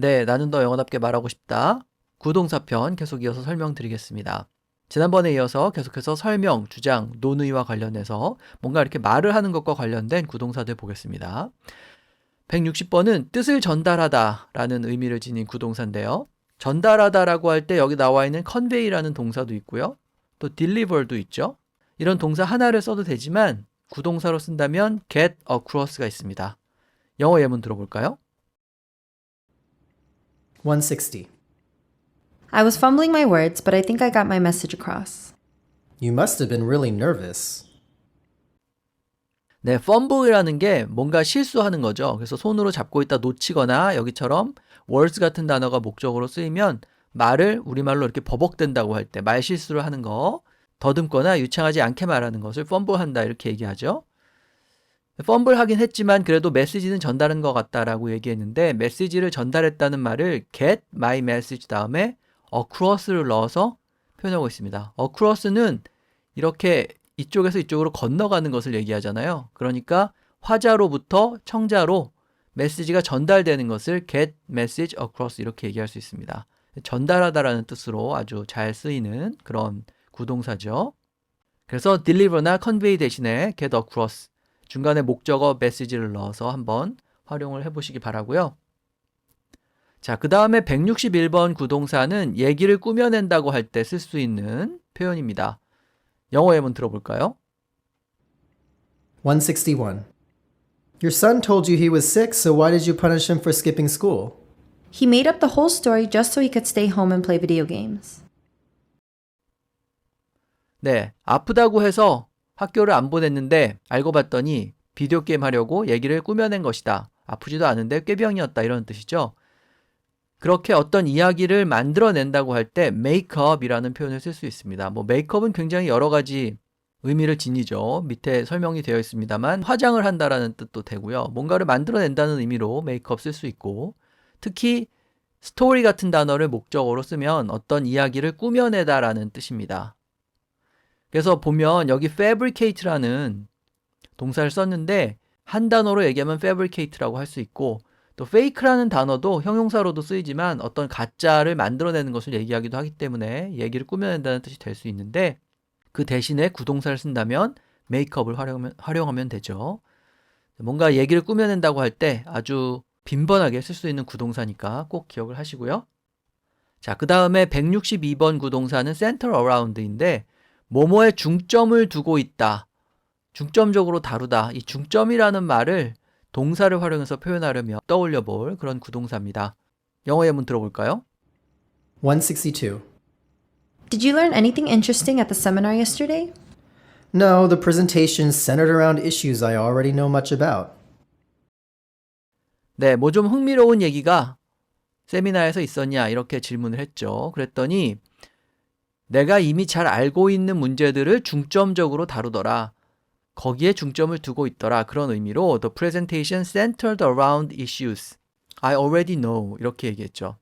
네, 나는 더 영어답게 말하고 싶다. 구동사편 계속 이어서 설명드리겠습니다. 지난번에 이어서 계속해서 설명, 주장, 논의와 관련해서 뭔가 이렇게 말을 하는 것과 관련된 구동사들 보겠습니다. 160번은 뜻을 전달하다 라는 의미를 지닌 구동사인데요. 전달하다라고 할 때 여기 나와 있는 convey라는 동사도 있고요. 또 deliver도 있죠. 이런 동사 하나를 써도 되지만 구동사로 쓴다면 get across가 있습니다. 영어 예문 들어볼까요? 160. I was fumbling my words, but I think I got my message across. You must have been really nervous. 네, fumble이라는 게 뭔가 실수하는 거죠. 그래서 손으로 잡고 있다 놓치거나 여기처럼 words 같은 단어가 목적으로 쓰이면 말을 우리말로 이렇게 버벅댄다고 할 때 말 실수를 하는 거 더듬거나 유창하지 않게 말하는 것을 fumble한다 이렇게 얘기하죠. 펌블 하긴 했지만 그래도 메시지는 전달한 것 같다라고 얘기했는데 메시지를 전달했다는 말을 get my message 다음에 across를 넣어서 표현하고 있습니다. across는 이렇게 이쪽에서 이쪽으로 건너가는 것을 얘기하잖아요. 그러니까 화자로부터 청자로 메시지가 전달되는 것을 get message across 이렇게 얘기할 수 있습니다. 전달하다라는 뜻으로 아주 잘 쓰이는 그런 구동사죠. 그래서 deliver나 convey 대신에 get across 중간에 목적어 메시지를 넣어서 한번 활용을 해보시기 바라고요. 자, 그 다음에 161번 구동사는 얘기를 꾸며낸다고 할 때 쓸 수 있는 표현입니다. 영어 예문 들어볼까요? 161. Your son told you he was sick, so why did you punish him for skipping school? He made up the whole story just so he could stay home and play video games. 네, 아프다고 해서 학교를 안 보냈는데 알고 봤더니 비디오 게임 하려고 얘기를 꾸며낸 것이다. 아프지도 않은데 꾀병이었다 이런 뜻이죠. 그렇게 어떤 이야기를 만들어낸다고 할 때 메이크업이라는 표현을 쓸 수 있습니다. 뭐 메이크업은 굉장히 여러 가지 의미를 지니죠. 밑에 설명이 되어 있습니다만 화장을 한다라는 뜻도 되고요. 뭔가를 만들어낸다는 의미로 메이크업 쓸 수 있고 특히 스토리 같은 단어를 목적어로 쓰면 어떤 이야기를 꾸며내다라는 뜻입니다. 그래서 보면 여기 fabricate라는 동사를 썼는데 한 단어로 얘기하면 fabricate라고 할 수 있고 또 fake라는 단어도 형용사로도 쓰이지만 어떤 가짜를 만들어내는 것을 얘기하기도 하기 때문에 얘기를 꾸며낸다는 뜻이 될 수 있는데 그 대신에 구동사를 쓴다면 makeup을 활용하면, 활용하면 되죠. 뭔가 얘기를 꾸며낸다고 할 때 아주 빈번하게 쓸 수 있는 구동사니까 꼭 기억을 하시고요. 자, 그 다음에 162번 구동사는 center around인데 뭐뭐에 중점을 두고 있다. 중점적으로 다루다. 이 중점이라는 말을 동사를 활용해서 표현하려면 떠올려 볼 그런 구동사입니다. 영어 예문 들어볼까요? 162. Did you learn anything interesting at the seminar yesterday? No, the presentation centered around issues I already know much about. 네, 뭐 좀 흥미로운 얘기가 세미나에서 있었냐 이렇게 질문을 했죠. 그랬더니 내가 이미 잘 알고 있는 문제들을 중점적으로 다루더라. 거기에 중점을 두고 있더라. 그런 의미로 The presentation centered around issues I already know 이렇게 얘기했죠.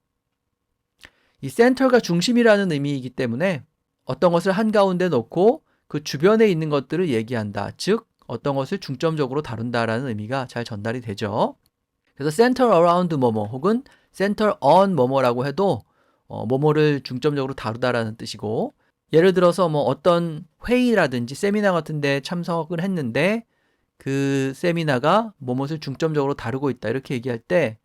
이 center가 중심이라는 의미이기 때문에 어떤 것을 한가운데 놓고 그 주변에 있는 것들을 얘기한다. 즉 어떤 것을 중점적으로 다룬다라는 의미가 잘 전달이 되죠. 그래서 center around 뭐뭐 혹은 center on 뭐뭐라고 해도 어, 뭐뭐를 중점적으로 다루다라는 뜻이고 예를 들어서 뭐 어떤 회의라든지 세미나 같은 데 참석을 했는데 그 세미나가 뭐뭇을 중점적으로 다루고 있다 이렇게 얘기할 때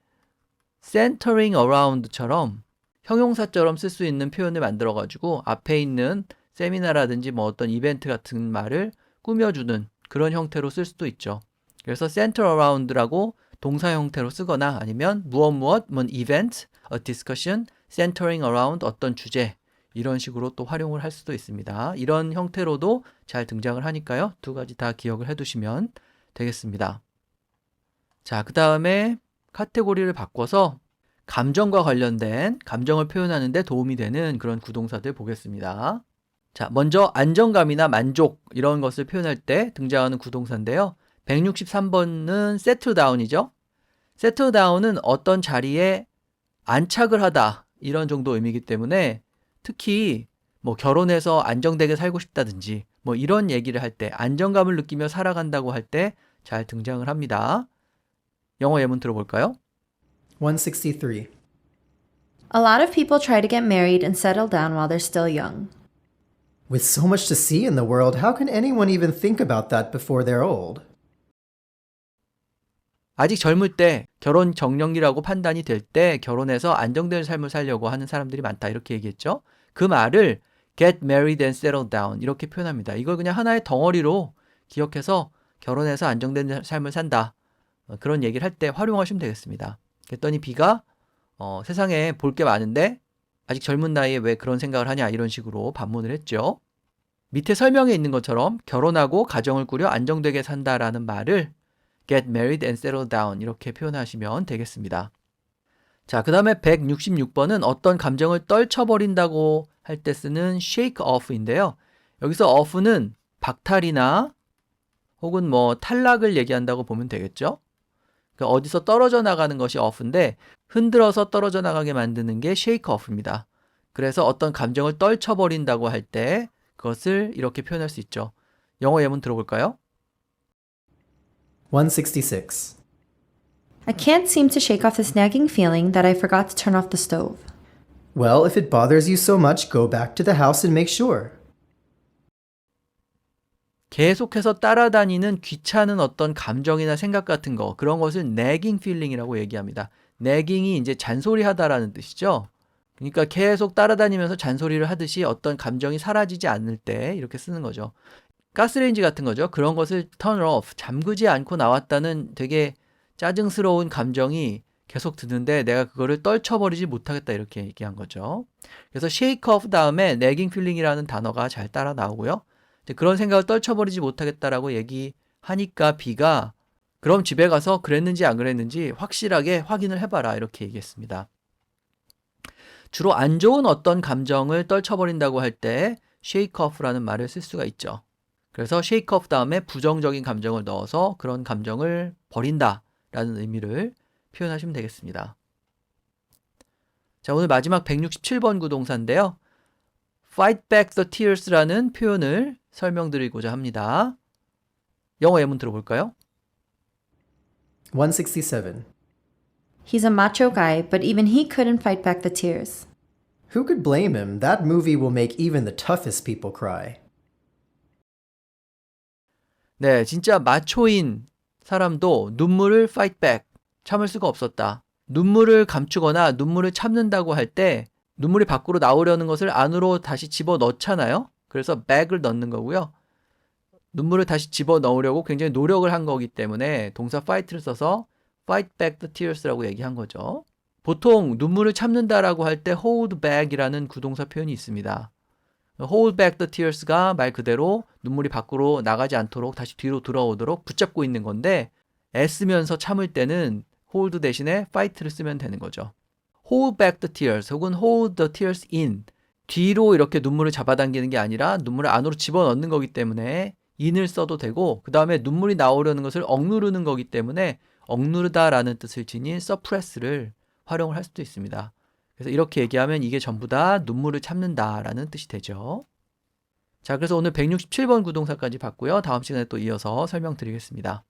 centering around처럼 형용사처럼 쓸 수 있는 표현을 만들어 가지고 앞에 있는 세미나라든지 뭐 어떤 이벤트 같은 말을 꾸며주는 그런 형태로 쓸 수도 있죠. 그래서 center around라고 동사 형태로 쓰거나 아니면 무엇 무엇 뭐 event, a discussion, centering around 어떤 주제 이런 식으로 또 활용을 할 수도 있습니다. 이런 형태로도 잘 등장을 하니까요. 두 가지 다 기억을 해 두시면 되겠습니다. 자, 그 다음에 카테고리를 바꿔서 감정과 관련된 감정을 표현하는데 도움이 되는 그런 구동사들 보겠습니다. 자, 먼저 안정감이나 만족 이런 것을 표현할 때 등장하는 구동사인데요. 163번은 settle down이죠. settle down은 어떤 자리에 안착을 하다 이런 정도 의미이기 때문에 특히 뭐 결혼해서 안정되게 살고 싶다든지 뭐 이런 얘기를 할 때 안정감을 느끼며 살아간다고 할 때 잘 등장을 합니다. 영어 예문 들어볼까요? 163. A lot of people try to get married and settle down while they're still young. With so much to see in the world, how can anyone even think about that before they're old? 아직 젊을 때 결혼 정년기라고 판단이 될 때 결혼해서 안정된 삶을 살려고 하는 사람들이 많다 이렇게 얘기했죠. 그 말을 get married and settle down 이렇게 표현합니다. 이걸 그냥 하나의 덩어리로 기억해서 결혼해서 안정된 삶을 산다. 어, 그런 얘기를 할 때 활용하시면 되겠습니다. 그랬더니 B가 어, 세상에 볼 게 많은데 아직 젊은 나이에 왜 그런 생각을 하냐 이런 식으로 반문을 했죠. 밑에 설명에 있는 것처럼 결혼하고 가정을 꾸려 안정되게 산다라는 말을 get married and settle down 이렇게 표현하시면 되겠습니다. 자, 그 다음에 166번은 어떤 감정을 떨쳐버린다고 할 때 쓰는 shake off인데요. 여기서 off는 박탈이나 혹은 뭐 탈락을 얘기한다고 보면 되겠죠. 그러니까 어디서 떨어져 나가는 것이 off인데 흔들어서 떨어져 나가게 만드는 게 shake off입니다. 그래서 어떤 감정을 떨쳐버린다고 할 때 그것을 이렇게 표현할 수 있죠. 영어 예문 들어볼까요? 166. I can't seem to shake off this nagging feeling that I forgot to turn off the stove. Well, if it bothers you so much, go back to the house and make sure. 계속해서 따라다니는 귀찮은 어떤 감정이나 생각 같은 거 그런 것을 nagging feeling이라고 얘기합니다. nagging이 이제 잔소리하다라는 뜻이죠. 그러니까 계속 따라다니면서 잔소리를 하듯이 어떤 감정이 사라지지 않을 때 이렇게 쓰는 거죠. 가스레인지 같은 거죠. 그런 것을 turn off, 잠그지 않고 나왔다는 되게 짜증스러운 감정이 계속 드는데 내가 그거를 떨쳐버리지 못하겠다 이렇게 얘기한 거죠. 그래서 shake off 다음에 nagging feeling이라는 단어가 잘 따라 나오고요. 그런 생각을 떨쳐버리지 못하겠다라고 얘기하니까 B가 그럼 집에 가서 그랬는지 안 그랬는지 확실하게 확인을 해봐라 이렇게 얘기했습니다. 주로 안 좋은 어떤 감정을 떨쳐버린다고 할 때 shake off라는 말을 쓸 수가 있죠. 그래서 shake off 다음에 부정적인 감정을 넣어서 그런 감정을 버린다 라는 의미를 표현하시면 되겠습니다. 자, 오늘 마지막 167번 구동사인데요. fight back the tears라는 표현을 설명드리고자 합니다. 영어 예문 들어볼까요? 167. He's a macho guy, but even he couldn't fight back the tears. Who could blame him? That movie will make even the toughest people cry. 네, 진짜 마초인 사람도 눈물을 fight back, 참을 수가 없었다. 눈물을 감추거나 눈물을 참는다고 할 때 눈물이 밖으로 나오려는 것을 안으로 다시 집어 넣잖아요. 그래서 back을 넣는 거고요. 눈물을 다시 집어 넣으려고 굉장히 노력을 한 거기 때문에 동사 fight를 써서 fight back the tears라고 얘기한 거죠. 보통 눈물을 참는다라고 할 때 hold back이라는 구동사 표현이 있습니다. Hold back the tears가 말 그대로 눈물이 밖으로 나가지 않도록 다시 뒤로 들어오도록 붙잡고 있는 건데 애쓰면서 참을 때는 hold 대신에 fight를 쓰면 되는 거죠. hold back the tears 혹은 hold the tears in 뒤로 이렇게 눈물을 잡아당기는 게 아니라 눈물을 안으로 집어넣는 거기 때문에 in을 써도 되고 그 다음에 눈물이 나오려는 것을 억누르는 거기 때문에 억누르다라는 뜻을 지닌 suppress를 활용을 할 수도 있습니다. 그래서 이렇게 얘기하면 이게 전부 다 눈물을 참는다라는 뜻이 되죠. 자, 그래서 오늘 167번 구동사까지 봤고요. 다음 시간에 또 이어서 설명드리겠습니다.